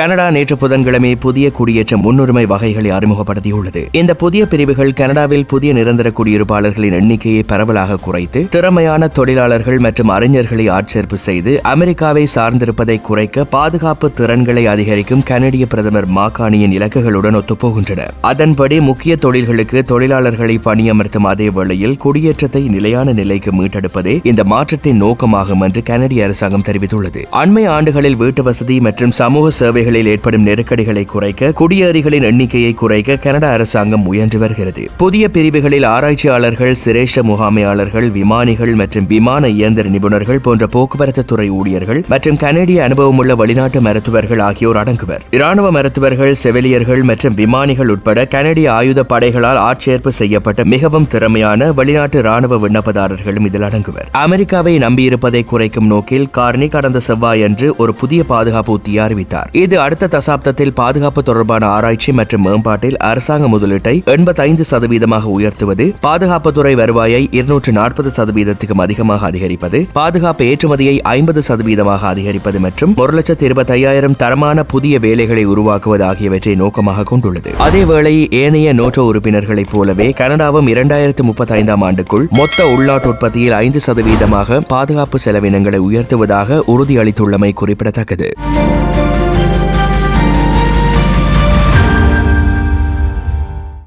Canada நேற்று புதன்கிழமை புதிய குடியேற்ற முன்னுரிமை வகைகளை அறிமுகப்படுத்தியுள்ளது. இந்த புதிய பிரிவுகள் கனடாவில் புதிய நிரந்தர குடியிருப்பாளர்களின் எண்ணிக்கையை பரவலாக குறைத்து திறமையான தொழிலாளர்கள் மற்றும் அறிஞர்களை ஆட்சேர்ப்பு செய்து அமெரிக்காவை சார்ந்திருப்பதை குறைக்க பாதுகாப்பு திறன்களை அதிகரிக்கும் கனடிய பிரதமர் மாகாணியின் இலக்குகளுடன் ஒத்துப்போகின்றன. அதன்படி முக்கிய தொழில்களுக்கு தொழிலாளர்களை பணியமர்த்தும் அதே வேளையில் குடியேற்றத்தை நிலையான நிலைக்கு மீட்டெடுப்பதே இந்த மாற்றத்தின் நோக்கமாகும் என்று கனடிய அரசாங்கம் தெரிவித்துள்ளது. அண்மை ஆண்டுகளில் வீட்டு வசதி மற்றும் சமூக சேவைகள் சேவைகளில் ஏற்படும் நெருக்கடிகளை குறைக்க குடியேறிகளின் எண்ணிக்கையை குறைக்க கனடா அரசாங்கம் முயன்று வருகிறது. புதிய பிரிவுகளில் ஆராய்ச்சியாளர்கள் சிரேஷ்ட முகாமையாளர்கள் விமானிகள் மற்றும் விமான இயந்திர நிபுணர்கள் போன்ற போக்குவரத்து துறை ஊழியர்கள் மற்றும் கனடிய அனுபவமுள்ள வெளிநாட்டு மருத்துவர்கள் ஆகியோர் அடங்குவர். இராணுவ மருத்துவர்கள் செவிலியர்கள் மற்றும் விமானிகள் உட்பட கனடிய ஆயுத படைகளால் ஆட்சேர்ப்பு செய்யப்பட்ட மிகவும் திறமையான வெளிநாட்டு ராணுவ விண்ணப்பதாரர்களும் இதில் அடங்குவர். அமெரிக்காவை நம்பியிருப்பதை குறைக்கும் நோக்கில் கார்னி கடந்த செவ்வாயன்று ஒரு புதிய பாதுகாப்பு உத்தியை அறிவித்தார். இது அடுத்த தசாப்தத்தில் பாதுகாப்பு தொடர்பான ஆராய்ச்சி மற்றும் மேம்பாட்டில் அரசாங்க முதலீட்டை எண்பத்தைந்து சதவீதமாக உயர்த்துவது பாதுகாப்புத்துறை வருவாயை இருநூற்று நாற்பது சதவீதத்துக்கும் அதிகமாக அதிகரிப்பது பாதுகாப்பு ஏற்றுமதியை ஐம்பது சதவீதமாக அதிகரிப்பது மற்றும் ஒரு லட்சத்து இருபத்தையாயிரம் தரமான புதிய வேலைகளை உருவாக்குவது ஆகியவற்றை நோக்கமாக கொண்டுள்ளது. அதேவேளை ஏனைய நோட்டோ உறுப்பினர்களைப் போலவே கனடாவும் இரண்டாயிரத்து முப்பத்தைந்தாம் ஆண்டுக்குள் மொத்த உள்நாட்டு உற்பத்தியில் ஐந்து சதவீதமாக பாதுகாப்பு செலவினங்களை உயர்த்துவதாக உறுதியளித்துள்ளமை குறிப்பிடத்தக்கது.